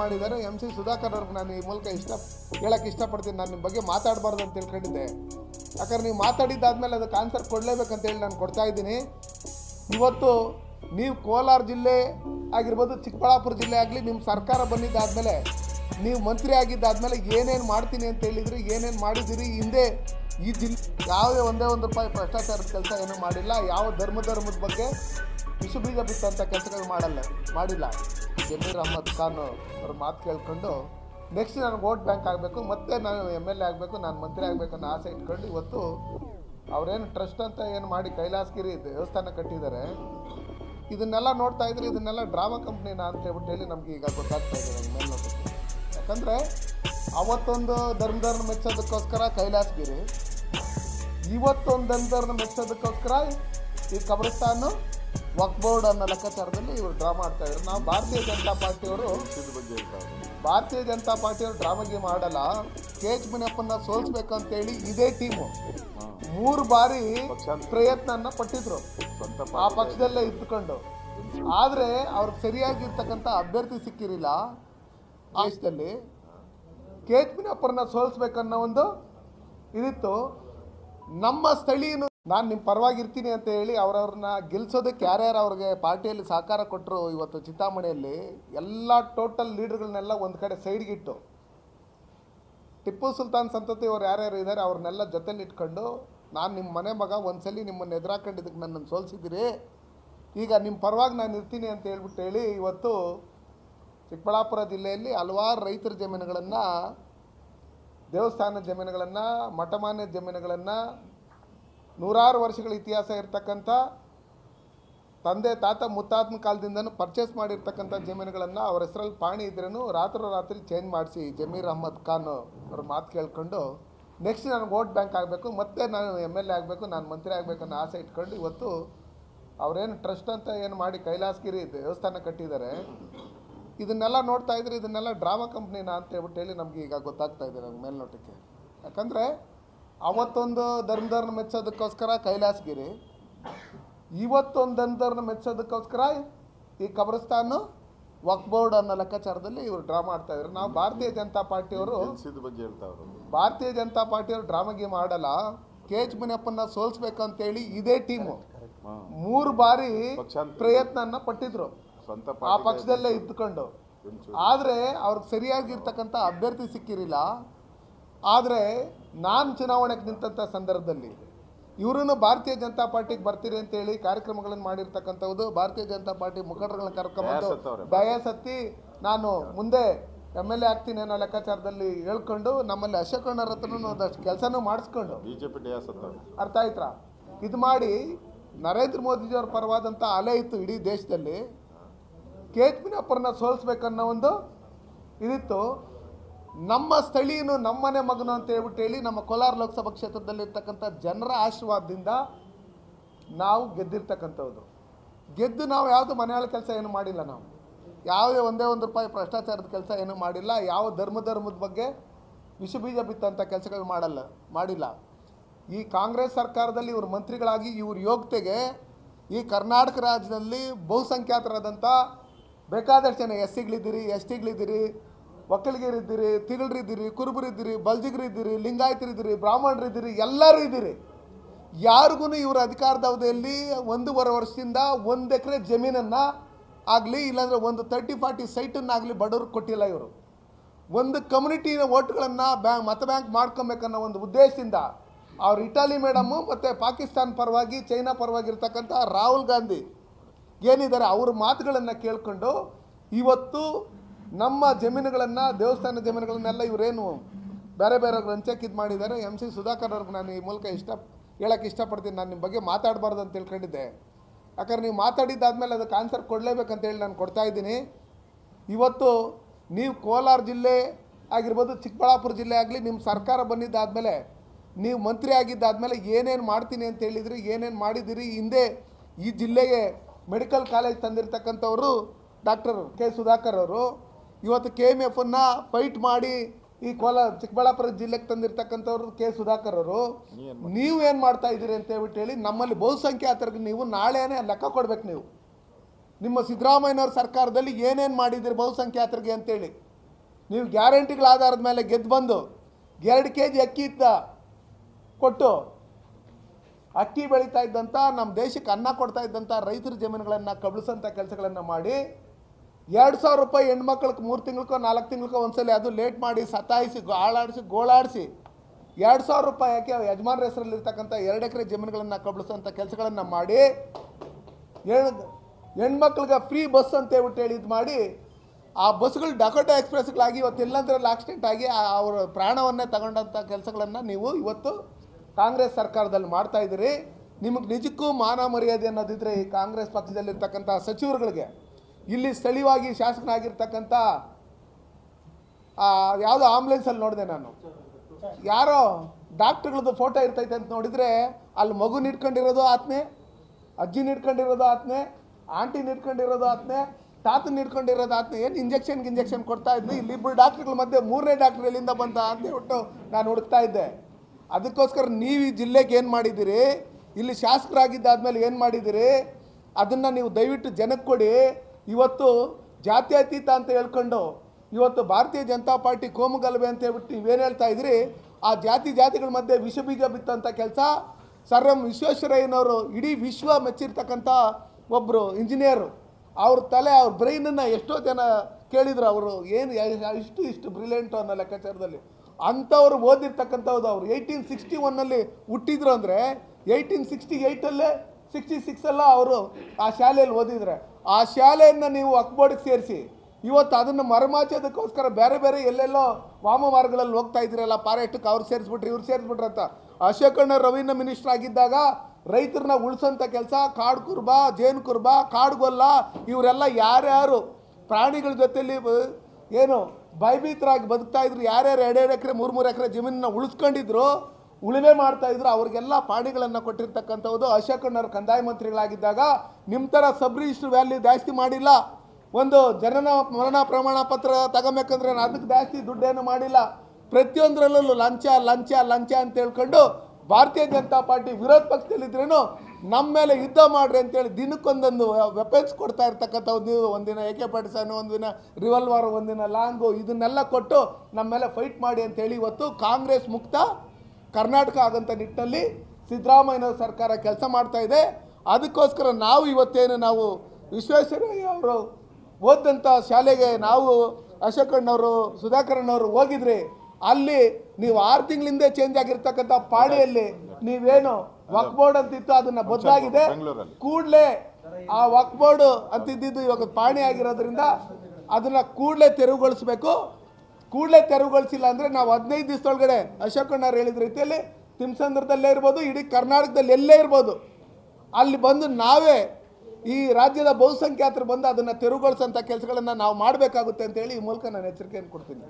ಮಾಡಿದ್ದಾರೆ. M C Sudhakar ಅವ್ರಿಗೆ ನಾನು ಈ ಮೂಲಕ ಇಷ್ಟ ಹೇಳಕ್ಕೆ ಇಷ್ಟಪಡ್ತೀನಿ. ನಾನು ನಿಮ್ಮ ಬಗ್ಗೆ ಮಾತಾಡಬಾರ್ದು ಅಂತ ತಿಳ್ಕೊಂಡಿದ್ದೆ. ಯಾಕಂದ್ರೆ ನೀವು ಮಾತಾಡಿದ್ದಾದ್ಮೇಲೆ ಅದಕ್ಕೆ ಆನ್ಸರ್ ಕೊಡಲೇಬೇಕಂತೇಳಿ ನಾನು ಕೊಡ್ತಾ ಇದ್ದೀನಿ. ಇವತ್ತು ನೀವು ಕೋಲಾರ ಜಿಲ್ಲೆ ಆಗಿರ್ಬೋದು, ಚಿಕ್ಕಬಳ್ಳಾಪುರ ಜಿಲ್ಲೆ ಆಗಲಿ ನಿಮ್ಮ ಸರ್ಕಾರ ಬಂದಿದ್ದಾದಮೇಲೆ, ನೀವು ಮಂತ್ರಿ ಆಗಿದ್ದಾದ್ಮೇಲೆ ಏನೇನು ಮಾಡ್ತೀನಿ ಅಂತ ಹೇಳಿದ್ರಿ, ಏನೇನು ಮಾಡಿದಿರಿ ಹಿಂದೆ ಈ ಜಿಲ್ಲೆ ಯಾವುದೇ ಒಂದೇ ಒಂದು ರೂಪಾಯಿ ಭ್ರಷ್ಟಾಚಾರದ ಕೆಲಸ ಏನೂ ಮಾಡಿಲ್ಲ. ಯಾವ ಧರ್ಮ ಧರ್ಮದ ಬಗ್ಗೆ ಬಿಸು ಬೀಜ ಬಿತ್ತಂಥ ಕೆಲಸಗಳು ಮಾಡಲ್ಲ, ಮಾಡಿಲ್ಲ. ಜಮೀರ್ ಅಹಮದ್ ಖಾನ್ ಅವ್ರ ಮಾತು ಕೇಳ್ಕೊಂಡು ನೆಕ್ಸ್ಟ್ ನನಗೆ ವೋಟ್ ಬ್ಯಾಂಕ್ ಆಗಬೇಕು, ಮತ್ತೆ ನಾನು ಎಂ ಎಲ್ ಎ ಆಗಬೇಕು, ನಾನು ಮಂತ್ರಿ ಆಗಬೇಕು ಅನ್ನೋ ಆಸೆ ಇಟ್ಕೊಂಡು ಇವತ್ತು ಅವರೇನು ಟ್ರಸ್ಟ್ ಅಂತ ಏನು ಮಾಡಿ ಕೈಲಾಸಗಿರಿ ದೇವಸ್ಥಾನ ಕಟ್ಟಿದ್ದಾರೆ. ಇದನ್ನೆಲ್ಲ ನೋಡ್ತಾ ಇದ್ರೆ ಇದನ್ನೆಲ್ಲ ಡ್ರಾಮಾ ಕಂಪ್ನಿನ ಅಂತ ಹೇಳ್ಬಿಟ್ಟು ಹೇಳಿ ನಮ್ಗೆ ಈಗ ಗೊತ್ತಾಗ್ತಾ ಇದೆ ನನ್ನ ಮೇಲೆ ಯಾಕಂದರೆ ಅವತ್ತೊಂದು ಧರ್ಮ ಧರ್ಮ ಮೆಚ್ಚೋದಕ್ಕೋಸ್ಕರ ಕೈಲಾಸಗಿರಿ, ಇವತ್ತೊಂದು ಧರ್ಮ ಧರ್ಮ ಮೆಚ್ಚೋದಕ್ಕೋಸ್ಕರ ಈ ಕಬ್ರಸ್ತಾನು ವಕ್ ಬೋರ್ಡ್ ಅನ್ನೋ ಲೆಕ್ಕಾಚಾರದಲ್ಲಿ ಇವರು ಡ್ರಾ ಮಾಡ್ತಾ ಇದ್ರು. ನಾವು ಭಾರತೀಯ ಜನತಾ ಪಾರ್ಟಿಯವರು ಭಾರತೀಯ ಜನತಾ ಪಾರ್ಟಿಯವರು ಡ್ರಾಮಾ ಗೇಮ್ ಆಡಲ್ಲ ಕೆ ಎಚ್ ಮುನಿಯಪ್ಪನ ಸೋಲಿಸ್ಬೇಕು ಅಂತೇಳಿ ಇದೇ ಟೀಮು ಮೂರು ಬಾರಿ ಪ್ರಯತ್ನ ಪಟ್ಟಿದ್ರು. ಆ ಪಕ್ಷದಲ್ಲೇ ಇದ್ದುಕೊಂಡು. ಆದರೆ ಅವ್ರಿಗೆ ಸರಿಯಾಗಿರ್ತಕ್ಕಂಥ ಅಭ್ಯರ್ಥಿ ಸಿಕ್ಕಿರಲಿಲ್ಲ. ಆಯುಷ್ದಲ್ಲಿ ಕೆ ಎಚ್ ಮುನಿಯಪ್ಪರನ್ನ ಸೋಲಿಸ್ಬೇಕನ್ನೋ ಒಂದು ಇದಿತ್ತು. ನಮ್ಮ ಸ್ಥಳೀಯನು ನಾನು ನಿಮ್ಮ ಪರವಾಗಿ ಇರ್ತೀನಿ ಅಂತ ಹೇಳಿ ಅವ್ರವ್ರನ್ನ ಗೆಲ್ಸೋದಕ್ಕೆ ಯಾರ್ಯಾರು ಅವ್ರಿಗೆ ಪಾರ್ಟಿಯಲ್ಲಿ ಸಹಕಾರ ಕೊಟ್ಟರು ಇವತ್ತು ಚಿಂತಾಮಣಿಯಲ್ಲಿ ಎಲ್ಲ ಟೋಟಲ್ ಲೀಡರ್ಗಳನ್ನೆಲ್ಲ ಒಂದು ಕಡೆ ಸೈಡ್ಗಿಟ್ಟು ಟಿಪ್ಪು ಸುಲ್ತಾನ್ ಸಂತತಿ ಅವ್ರು ಯಾರ್ಯಾರು ಇದ್ದಾರೆ ಅವ್ರನ್ನೆಲ್ಲ ಜೊತೆಲಿ ಇಟ್ಕೊಂಡು ನಾನು ನಿಮ್ಮ ಮನೆ ಮಗ ಒಂದ್ಸಲಿ ನಿಮ್ಮನ್ನು ಎದುರಾಕೊಂಡಿದ್ದಕ್ಕೆ ನನ್ನನ್ನು ಸೋಲಿಸಿದ್ದೀರಿ ಈಗ ನಿಮ್ಮ ಪರವಾಗಿ ನಾನು ಇರ್ತೀನಿ ಅಂತ ಹೇಳ್ಬಿಟ್ಟು ಹೇಳಿ ಇವತ್ತು ಚಿಕ್ಕಬಳ್ಳಾಪುರ ಜಿಲ್ಲೆಯಲ್ಲಿ ಹಲವಾರು ರೈತರ ಜಮೀನುಗಳನ್ನು ದೇವಸ್ಥಾನ ಜಮೀನುಗಳನ್ನು ಮಠಮಾನ್ಯ ಜಮೀನುಗಳನ್ನು ನೂರಾರು ವರ್ಷಗಳ ಇತಿಹಾಸ ಇರತಕ್ಕಂಥ ತಂದೆ, ತಾತ, ಮುತ್ತಾತ್ಮ ಕಾಲದಿಂದನೂ ಪರ್ಚೇಸ್ ಮಾಡಿರ್ತಕ್ಕಂಥ ಜಮೀನುಗಳನ್ನು ಅವ್ರ ಹೆಸರಲ್ಲಿ ಪಾಣಿ ಇದ್ರೂ ರಾತ್ರೋರಾತ್ರಿ ಚೇಂಜ್ ಮಾಡಿಸಿ ಜಮೀರ್ ಅಹಮದ್ ಖಾನ್ ಅವ್ರ ಮಾತು ಕೇಳ್ಕೊಂಡು ನೆಕ್ಸ್ಟ್ ನಾನು ವೋಟ್ ಬ್ಯಾಂಕ್ ಆಗಬೇಕು, ಮತ್ತೆ ನಾನು ಎಂ ಎಲ್ ಎ ಆಗಬೇಕು, ನಾನು ಮಂತ್ರಿ ಆಗಬೇಕು ಅನ್ನೋ ಆಸೆ ಇಟ್ಕೊಂಡು ಇವತ್ತು ಅವರೇನು ಟ್ರಸ್ಟ್ ಅಂತ ಏನು ಮಾಡಿ ಕೈಲಾಸಗಿರಿ ದೇವಸ್ಥಾನ ಕಟ್ಟಿದ್ದಾರೆ. ಇದನ್ನೆಲ್ಲ ನೋಡ್ತಾ ಇದ್ರೆ ಇದನ್ನೆಲ್ಲ ಡ್ರಾಮಾ ಕಂಪ್ನಿನ ಅಂತ ಹೇಳ್ಬಿಟ್ಟು ಹೇಳಿ ನಮಗೆ ಈಗ ಗೊತ್ತಾಗ್ತಾ ಇದೆ ನನಗೆ ಮೇಲ್ನೋಟಕ್ಕೆ. ಯಾಕಂದರೆ ಅವತ್ತೊಂದು ಧರ್ಮ ಧರ್ಮ ಮೆಚ್ಚೋದಕ್ಕೋಸ್ಕರ ಕೈಲಾಸಗಿರಿ. ಇವತ್ತೊಂದು ಧರ್ಮ ಧರ್ಮ ಮೆಚ್ಚೋದಕ್ಕೋಸ್ಕರ ಈ ಕಬ್ರಸ್ತಾನು ವಕ್ ಬೋರ್ಡ್ ಅನ್ನೋ ಲೆಕ್ಕಾಚಾರದಲ್ಲಿ ಇವರು ಡ್ರಾ ಮಾಡ್ತಾ ಇದ್ರು. ನಾವು ಭಾರತೀಯ ಜನತಾ ಪಾರ್ಟಿಯವರು ಬಗ್ಗೆ ಹೇಳ್ತಾವ್ರು ಭಾರತೀಯ ಜನತಾ ಪಾರ್ಟಿಯವರು ಡ್ರಾಮಾ ಗೇಮ್ ಆಡಲ್ಲ ಕೆ ಎಚ್ ಮುನಿಯಪ್ಪನ ಸೋಲಿಸ್ಬೇಕು ಅಂತೇಳಿ ಇದೇ ಟೀಮು ಮೂರು ಬಾರಿ ಪ್ರಯತ್ನ ಪಟ್ಟಿದ್ರು. ಆ ಪಕ್ಷದಲ್ಲೇ ಇದ್ದುಕೊಂಡು. ಆದರೆ ಅವ್ರಿಗೆ ಸರಿಯಾಗಿರ್ತಕ್ಕಂಥ ಅಭ್ಯರ್ಥಿ ಸಿಕ್ಕಿರಲಿಲ್ಲ. ಆದರೆ ನಾನು ಚುನಾವಣೆಗೆ ನಿಂತಂಥ ಸಂದರ್ಭದಲ್ಲಿ ಇವರನ್ನು ಭಾರತೀಯ ಜನತಾ ಪಾರ್ಟಿಗೆ ಬರ್ತೀರಿ ಅಂತೇಳಿ ಕಾರ್ಯಕ್ರಮಗಳನ್ನು ಮಾಡಿರ್ತಕ್ಕಂಥದ್ದು ಭಾರತೀಯ ಜನತಾ ಪಾರ್ಟಿ ಮುಖಂಡರನ್ನ ಕರ್ಕೊಂಡು ಬಯಸತ್ತಿ. ನಾನು ಮುಂದೆ ಎಂ ಎಲ್ ಎ ಆಗ್ತೀನಿ ಅನ್ನೋ ಲೆಕ್ಕಾಚಾರದಲ್ಲಿ ಹೇಳ್ಕೊಂಡು ನಮ್ಮಲ್ಲಿ ಅಶೋಕಣ್ಣರ ಹತ್ರನೂ ಒಂದಷ್ಟು ಕೆಲಸನೂ ಮಾಡಿಸ್ಕೊಂಡು ಬಿಜೆಪಿ ಅರ್ಥ ಆಯ್ತಾ ಇದು ಮಾಡಿ ನರೇಂದ್ರ ಮೋದಿಜಿಯವ್ರ ಪರವಾದಂಥ ಅಲೆ ಇತ್ತು ಇಡೀ ದೇಶದಲ್ಲಿ. ಕೆ ಎಚ್ ಮುನಿಯಪ್ಪರನ್ನ ಸೋಲಿಸ್ಬೇಕನ್ನೋ ಒಂದು ಇದಿತ್ತು. ನಮ್ಮ ಸ್ಥಳೀಯನು ನಮ್ಮನೆ ಮಗನು ಅಂತ ಹೇಳ್ಬಿಟ್ಟು ಹೇಳಿ ನಮ್ಮ ಕೋಲಾರ ಲೋಕಸಭಾ ಕ್ಷೇತ್ರದಲ್ಲಿರ್ತಕ್ಕಂಥ ಜನರ ಆಶೀರ್ವಾದದಿಂದ ನಾವು ಗೆದ್ದಿರ್ತಕ್ಕಂಥವ್ರು. ಗೆದ್ದು ನಾವು ಯಾವುದು ಮನೆಯಾಳ ಕೆಲಸ ಏನು ಮಾಡಿಲ್ಲ ನಾವು. ಯಾವುದೇ ಒಂದೇ ಒಂದು ರೂಪಾಯಿ ಭ್ರಷ್ಟಾಚಾರದ ಕೆಲಸ ಏನು ಮಾಡಿಲ್ಲ. ಯಾವ ಧರ್ಮ ಧರ್ಮದ ಬಗ್ಗೆ ವಿಷ ಬೀಜ ಬಿತ್ತಂಥ ಕೆಲಸಗಳು ಮಾಡಲ್ಲ, ಮಾಡಿಲ್ಲ. ಈ ಕಾಂಗ್ರೆಸ್ ಸರ್ಕಾರದಲ್ಲಿ ಇವರು ಮಂತ್ರಿಗಳಾಗಿ ಇವ್ರ ಯೋಗ್ಯತೆಗೆ ಈ ಕರ್ನಾಟಕ ರಾಜ್ಯದಲ್ಲಿ ಬಹುಸಂಖ್ಯಾತರಾದಂಥ ಬೇಕಾದಷ್ಟು ಜನ ಎಸ್ ಸಿಗಳಿದ್ದೀರಿ, ಎಸ್ ಟಿಗಳಿದ್ದೀರಿ ಒಕ್ಕಲಿಗರಿದ್ದೀರಿ ತಿರುಳರಿದ್ದೀರಿ, ಕುರುಬರಿದ್ದೀರಿ, ಬಲ್ಜಿಗರಿದ್ದೀರಿ, ಲಿಂಗಾಯತರಿದ್ದೀರಿ, ಬ್ರಾಹ್ಮಣರಿದ್ದೀರಿ, ಎಲ್ಲರೂ ಇದ್ದೀರಿ. ಯಾರಿಗೂ ಇವರ ಅಧಿಕಾರದ ಅವಧಿಯಲ್ಲಿ ಒಂದೂವರೆ ವರ್ಷದಿಂದ ಒಂದು ಎಕರೆ ಜಮೀನನ್ನು ಆಗಲಿ, ಇಲ್ಲಾಂದರೆ ಒಂದು ತರ್ಟಿ ಫಾರ್ಟಿ ಸೈಟನ್ನಾಗಲಿ ಬಡವ್ರಿಗೆ ಕೊಟ್ಟಿಲ್ಲ ಇವರು. ಒಂದು ಕಮ್ಯುನಿಟಿನ ಓಟ್ಗಳನ್ನು ಬ್ಯಾಂಕ್ ಮತ ಬ್ಯಾಂಕ್ ಮಾಡ್ಕೊಬೇಕನ್ನೋ ಒಂದು ಉದ್ದೇಶದಿಂದ ಅವ್ರು ಇಟಾಲಿ ಮೇಡಮ್ಮು ಮತ್ತು ಪಾಕಿಸ್ತಾನ ಪರವಾಗಿ, ಚೈನಾ ಪರವಾಗಿರ್ತಕ್ಕಂಥ ರಾಹುಲ್ ಗಾಂಧಿ ಏನಿದ್ದಾರೆ, ಅವ್ರ ಮಾತುಗಳನ್ನು ಕೇಳಿಕೊಂಡು ಇವತ್ತು ನಮ್ಮ ಜಮೀನುಗಳನ್ನು, ದೇವಸ್ಥಾನ ಜಮೀನುಗಳನ್ನೆಲ್ಲ ಇವರೇನು ಬೇರೆ ಬೇರೆ ರಂಚಕ್ಕೆ ಇದು ಮಾಡಿದ್ದಾರೆ. ಎಂ ಸಿ ಸುಧಾಕರ್ ಅವ್ರಿಗೆ ನಾನು ಈ ಮೂಲಕ ಇಷ್ಟ ಹೇಳಕ್ಕೆ ಇಷ್ಟಪಡ್ತೀನಿ. ನಾನು ನಿಮ್ಮ ಬಗ್ಗೆ ಮಾತಾಡಬಾರ್ದು ಅಂತ ತಿಳ್ಕೊಂಡಿದ್ದೆ. ಯಾಕಂದ್ರೆ ನೀವು ಮಾತಾಡಿದ್ದಾದ್ಮೇಲೆ ಅದಕ್ಕೆ ಆನ್ಸರ್ ಕೊಡಲೇಬೇಕಂತೇಳಿ ನಾನು ಕೊಡ್ತಾ ಇದ್ದೀನಿ. ಇವತ್ತು ನೀವು ಕೋಲಾರ ಜಿಲ್ಲೆ ಆಗಿರ್ಬೋದು, ಚಿಕ್ಕಬಳ್ಳಾಪುರ ಜಿಲ್ಲೆ ಆಗಲಿ ನಿಮ್ಮ ಸರ್ಕಾರ ಬಂದಿದ್ದಾದಮೇಲೆ, ನೀವು ಮಂತ್ರಿ ಆಗಿದ್ದಾದಮೇಲೆ ಏನೇನು ಮಾಡ್ತೀನಿ ಅಂತ ಹೇಳಿದ್ರಿ, ಏನೇನು ಮಾಡಿದಿರಿ ಹಿಂದೆ ಈ ಜಿಲ್ಲೆಗೆ ಮೆಡಿಕಲ್ ಕಾಲೇಜ್ ತಂದಿರತಕ್ಕಂಥವರು ಡಾಕ್ಟರ್ ಕೆ ಸುಧಾಕರ್ ಅವರು ಇವತ್ತು ಕೆ ಎಂ ಎಫನ್ನು ಫೈಟ್ ಮಾಡಿ ಈ ಕೋಲಾರ ಚಿಕ್ಕಬಳ್ಳಾಪುರ ಜಿಲ್ಲೆಗೆ ತಂದಿರ್ತಕ್ಕಂಥವ್ರು ಕೆ ಸುಧಾಕರ್ ಅವರು. ನೀವು ಏನು ಮಾಡ್ತಾ ಇದ್ದೀರಿ ಅಂತ ಹೇಳ್ಬಿಟ್ಟು ಹೇಳಿ, ನಮ್ಮಲ್ಲಿ ಬಹುಸಂಖ್ಯಾತರಿಗೆ ನೀವು ನಾಳೆನೇ ಲೆಕ್ಕ ಕೊಡ್ಬೇಕು ನೀವು. ನಿಮ್ಮ ಸಿದ್ದರಾಮಯ್ಯನವ್ರ ಸರ್ಕಾರದಲ್ಲಿ ಏನೇನು ಮಾಡಿದ್ದೀರಿ ಬಹುಸಂಖ್ಯಾತರಿಗೆ ಅಂತೇಳಿ ನೀವು ಗ್ಯಾರಂಟಿಗಳ ಆಧಾರದ ಮೇಲೆ ಗೆದ್ದು ಬಂದು, ಎರಡು ಕೆ ಜಿ ಅಕ್ಕಿ ಇದ್ದ ಕೊಟ್ಟು, ಅಕ್ಕಿ ಬೆಳೀತಾ ಇದ್ದಂಥ, ನಮ್ಮ ದೇಶಕ್ಕೆ ಅನ್ನ ಕೊಡ್ತಾ ಇದ್ದಂಥ ರೈತರ ಜಮೀನುಗಳನ್ನು ಕಬಳಿಸೋಂಥ ಕೆಲಸಗಳನ್ನು ಮಾಡಿ ಎರಡು ಸಾವಿರ ರೂಪಾಯಿ ಹೆಣ್ಮಕ್ಳಿಗೆ ಮೂರು ತಿಂಗ್ಳಿಗೋ ನಾಲ್ಕು ತಿಂಗ್ಳಿಗೋ ಒಂದ್ಸಲಿ ಅದು ಲೇಟ್ ಮಾಡಿ ಸತಾಯಿಸಿ, ಗಾಳಾಡಿಸಿ, ಗೋಳಾಡಿಸಿ. ಎರಡು ಸಾವಿರ ರೂಪಾಯಿ ಯಾಕೆ ಯಜಮಾನ್ರ ಹೆಸರಲ್ಲಿ ಇರ್ತಕ್ಕಂಥ ಎರಡು ಎಕರೆ ಜಮೀನುಗಳನ್ನು ಕಬಳಿಸೋಂಥ ಕೆಲಸಗಳನ್ನು ಮಾಡಿ, ಹೆಣ್, ಹೆಣ್ಮಕ್ಳಿಗೆ ಫ್ರೀ ಬಸ್ ಅಂತ ಹೇಳ್ಬಿಟ್ಟು ಹೇಳಿ ಇದು ಮಾಡಿ, ಆ ಬಸ್ಗಳು ಡಕೋಟಾ ಎಕ್ಸ್ಪ್ರೆಸ್ಗಳಾಗಿ ಇವತ್ತು ಎಲ್ಲಂದ್ರಲ್ಲಿ ಆಕ್ಸಿಡೆಂಟ್ ಆಗಿ ಅವರ ಪ್ರಾಣವನ್ನೇ ತಗೊಂಡಂಥ ಕೆಲಸಗಳನ್ನು ನೀವು ಇವತ್ತು ಕಾಂಗ್ರೆಸ್ ಸರ್ಕಾರದಲ್ಲಿ ಮಾಡ್ತಾ ಇದ್ದೀರಿ. ನಿಮಗೆ ನಿಜಕ್ಕೂ ಮಾನ ಮರ್ಯಾದೆ ಅನ್ನೋದಿದ್ರೆ ಈ ಕಾಂಗ್ರೆಸ್ ಪಕ್ಷದಲ್ಲಿರ್ತಕ್ಕಂಥ ಸಚಿವರುಗಳಿಗೆ ಇಲ್ಲಿ ಸ್ಥಳೀಯವಾಗಿ ಶಾಸಕನಾಗಿರ್ತಕ್ಕಂಥ ಯಾವುದೋ ಆಂಬುಲೆನ್ಸಲ್ಲಿ ನೋಡಿದೆ ನಾನು. ಯಾರೋ ಡಾಕ್ಟ್ರ್ಗಳದ್ದು ಫೋಟೋ ಇರ್ತೈತೆ ಅಂತ ನೋಡಿದರೆ ಅಲ್ಲಿ ಮಗು ನಿಡ್ಕೊಂಡಿರೋದು ಆತ್ಮೆ, ಅಜ್ಜಿ ನಿಡ್ಕೊಂಡಿರೋದು ಆತ್ಮೆ ಆಂಟಿ ನಿಡ್ಕೊಂಡಿರೋದು ಆತ್ಮೆ, ತಾತನ ನಿಡ್ಕೊಂಡಿರೋದು ಆತ್ಮೆ. ಏನು ಇಂಜೆಕ್ಷನ್ಗೆ ಇಂಜೆಕ್ಷನ್ ಕೊಡ್ತಾ ಇದ್ವಿ ಇಲ್ಲಿ ಇಬ್ಬರು ಡಾಕ್ಟ್ರುಗಳ ಮಧ್ಯೆ ಮೂರನೇ ಡಾಕ್ಟ್ರ್ ಎಲ್ಲಿಂದ ಬಂತ ಅಂತ ಹೇಳ್ಬಿಟ್ಟು ನಾನು ಹುಡುಕ್ತಾ ಇದ್ದೆ. ಅದಕ್ಕೋಸ್ಕರ ನೀವು ಈ ಜಿಲ್ಲೆಗೆ ಏನು ಮಾಡಿದ್ದೀರಿ? ಇಲ್ಲಿ ಶಾಸಕರಾಗಿದ್ದಾದ್ಮೇಲೆ ಏನು ಮಾಡಿದ್ದೀರಿ? ಅದನ್ನು ನೀವು ದಯವಿಟ್ಟು ಜನಕ್ಕೆ ಕೊಡಿ. ಇವತ್ತು ಜಾತ್ಯತೀತ ಅಂತ ಹೇಳ್ಕೊಂಡು ಇವತ್ತು ಭಾರತೀಯ ಜನತಾ ಪಾರ್ಟಿ ಕೋಮು ಗಲಭೆ ಅಂತ ಹೇಳ್ಬಿಟ್ಟು ನೀವೇನು ಹೇಳ್ತಾ ಇದ್ರಿ ಆ ಜಾತಿ ಜಾತಿಗಳ ಮಧ್ಯೆ ವಿಷ ಬೀಜ ಬಿತ್ತಂಥ ಕೆಲಸ ಸರ್ ಎಂ ವಿಶ್ವೇಶ್ವರಯ್ಯನವರು ಇಡೀ ವಿಶ್ವ ಮೆಚ್ಚಿರ್ತಕ್ಕಂಥ ಒಬ್ಬರು ಇಂಜಿನಿಯರು. ಅವ್ರ ತಲೆ, ಅವ್ರ ಬ್ರೈನನ್ನು ಎಷ್ಟೋ ಜನ ಕೇಳಿದ್ರು ಅವರು, ಏನು ಇಷ್ಟು ಇಷ್ಟು ಬ್ರಿಲಿಯಂಟು ಅನ್ನೋ ಲೆಕ್ಕಾಚಾರದಲ್ಲಿ. ಅಂಥವ್ರು ಓದಿರ್ತಕ್ಕಂಥದ್ದು ಅವರು. ಏಯ್ಟೀನ್ ಸಿಕ್ಸ್ಟಿ ಒನ್ನಲ್ಲಿ ಹುಟ್ಟಿದ್ರು ಅಂದರೆ ಏಯ್ಟೀನ್ ಸಿಕ್ಸ್ಟಿ ಏಯ್ಟಲ್ಲೇ ಸಿಕ್ಸ್ಟಿ ಸಿಕ್ಸಲ್ಲ ಅವರು ಆ ಶಾಲೆಯಲ್ಲಿ ಓದಿದ್ರೆ. ಆ ಶಾಲೆಯನ್ನು ನೀವು ಅಕ್ಬೋರ್ಡ್ಗೆ ಸೇರಿಸಿ. ಇವತ್ತು ಅದನ್ನು ಮರಮಾಚೋದಕ್ಕೋಸ್ಕರ ಬೇರೆ ಬೇರೆ ಎಲ್ಲೆಲ್ಲೋ ವಾಮ ಮಾರ್ಗಗಳಲ್ಲಿ ಹೋಗ್ತಾ ಇದ್ದೀರಲ್ಲ ಪಾರಾಯಷ್ಟಕ್ಕೆ ಅವ್ರು ಸೇರಿಸ್ಬಿಟ್ರಿ, ಇವ್ರು ಸೇರಿಸ್ಬಿಟ್ರಿ ಅಂತ. ಅಶೋಕಣ್ಣ ರವೀಂದ್ರ ಮಿನಿಸ್ಟರ್ ಆಗಿದ್ದಾಗ ರೈತರನ್ನ ಉಳಿಸೋಂಥ ಕೆಲಸ, ಕಾಡು ಕುರ್ಬ, ಜೇನು ಕುರ್ಬ ಕಾಡುಗೊಲ್ಲ ಇವರೆಲ್ಲ ಯಾರ್ಯಾರು ಪ್ರಾಣಿಗಳ ಜೊತೆಯಲ್ಲಿ ಏನು ಭಯಭೀತರಾಗಿ ಬದುಕ್ತಾ ಇದ್ರು, ಯಾರ್ಯಾರು ಎರಡೆರಡು ಎಕರೆ ಮೂರು ಮೂರು ಎಕರೆ ಜಮೀನನ್ನ ಉಳಿಸ್ಕೊಂಡಿದ್ರು ಉಳುಮೆ ಮಾಡ್ತಾ ಇದ್ರು, ಅವ್ರಿಗೆಲ್ಲ ಪಾಡಿಗಳನ್ನು ಕೊಟ್ಟಿರ್ತಕ್ಕಂಥದ್ದು ಅಶೋಕಣ್ಣವ್ರು ಕಂದಾಯ ಮಂತ್ರಿಗಳಾಗಿದ್ದಾಗ ನಿಮ್ಮ ಥರ ಸಬ್ ರಿಜಿಸ್ಟರ್ ವ್ಯಾಲ್ಯೂ ಜಾಸ್ತಿ ಮಾಡಿಲ್ಲ. ಒಂದು ಜನನ ಮರಣ ಪ್ರಮಾಣ ಪತ್ರ ತಗೋಬೇಕಂದ್ರೆ ಅದಕ್ಕೆ ಜಾಸ್ತಿ ದುಡ್ಡೇನು ಮಾಡಿಲ್ಲ. ಪ್ರತಿಯೊಂದರಲ್ಲೂ ಲಂಚ ಲಂಚ ಲಂಚ ಅಂತ ಹೇಳ್ಕೊಂಡು ಭಾರತೀಯ ಜನತಾ ಪಾರ್ಟಿ ವಿರೋಧ ಪಕ್ಷದಲ್ಲಿದ್ರೇನು ನಮ್ಮ ಮೇಲೆ ಯುದ್ಧ ಮಾಡ್ರಿ ಅಂತೇಳಿ ದಿನಕ್ಕೊಂದೊಂದು ವೆಪನ್ಸ್ ಕೊಡ್ತಾ ಇರ್ತಕ್ಕಂಥದ್ದು ನೀವು. ಒಂದಿನ ಎ ಕೆ ಪಾಟಿಸನ್ ಒಂದಿನ ರಿವಾಲ್ವರ್ ಒಂದಿನ ಲಾಂಗು ಇದನ್ನೆಲ್ಲ ಕೊಟ್ಟು ನಮ್ಮ ಮೇಲೆ ಫೈಟ್ ಮಾಡಿ ಅಂತೇಳಿ ಇವತ್ತು ಕಾಂಗ್ರೆಸ್ ಮುಕ್ತ ಕರ್ನಾಟಕ ಆದಂಥ ನಿಟ್ಟಿನಲ್ಲಿ ಸಿದ್ದರಾಮಯ್ಯ ಸರ್ಕಾರ ಕೆಲಸ ಮಾಡ್ತಾ ಇದೆ ಅದಕ್ಕೋಸ್ಕರ ನಾವು ಇವತ್ತೇನು ನಾವು ವಿಶ್ವೇಶ್ವರಯ್ಯ ಅವರು ಓದಂಥ ಶಾಲೆಗೆ ನಾವು ಅಶೋಕಣ್ಣವರು ಸುಧಾಕರಣ್ಣವರು ಹೋಗಿದ್ರಿ ಅಲ್ಲಿ ನೀವು ಆರು ತಿಂಗಳಿಂದ ಚೇಂಜ್ ಆಗಿರ್ತಕ್ಕಂಥ ಪಾಡಿಯಲ್ಲಿ ನೀವೇನು ವಕ್ ಬೋರ್ಡ್ ಅಂತಿತ್ತು ಅದನ್ನ ಬದಲಾಗಿದೆ. ಕೂಡಲೇ ಆ ವಕ್ ಬೋರ್ಡ್ ಅಂತಿದ್ದು ಇವಾಗ ಪಾಣಿ ಆಗಿರೋದ್ರಿಂದ ಅದನ್ನ ಕೂಡಲೇ ತೆರವುಗೊಳಿಸ್ಬೇಕು ಕೂಡಲೇ ತೆರವುಗೊಳಿಸಿಲ್ಲ ಅಂದರೆ ನಾವು ಹದಿನೈದು ದಿವಸದೊಳಗಡೆ ಅಶೋಕಣ್ಣವ್ರು ಹೇಳಿದ ರೀತಿಯಲ್ಲಿ ತಿಮ್ಸಂದ್ರದಲ್ಲೇ ಇರ್ಬೋದು, ಇಡೀ ಕರ್ನಾಟಕದಲ್ಲಿ ಎಲ್ಲೇ ಇರ್ಬೋದು, ಅಲ್ಲಿ ಬಂದು ನಾವೇ ಈ ರಾಜ್ಯದ ಬಹುಸಂಖ್ಯಾತರು ಬಂದು ಅದನ್ನು ತೆರವುಗೊಳಿಸೋಂಥ ಕೆಲಸಗಳನ್ನು ನಾವು ಮಾಡಬೇಕಾಗುತ್ತೆ ಅಂತೇಳಿ ಈ ಮೂಲಕ ನಾನು ಎಚ್ಚರಿಕೆಯನ್ನು ಕೊಡ್ತೀನಿ.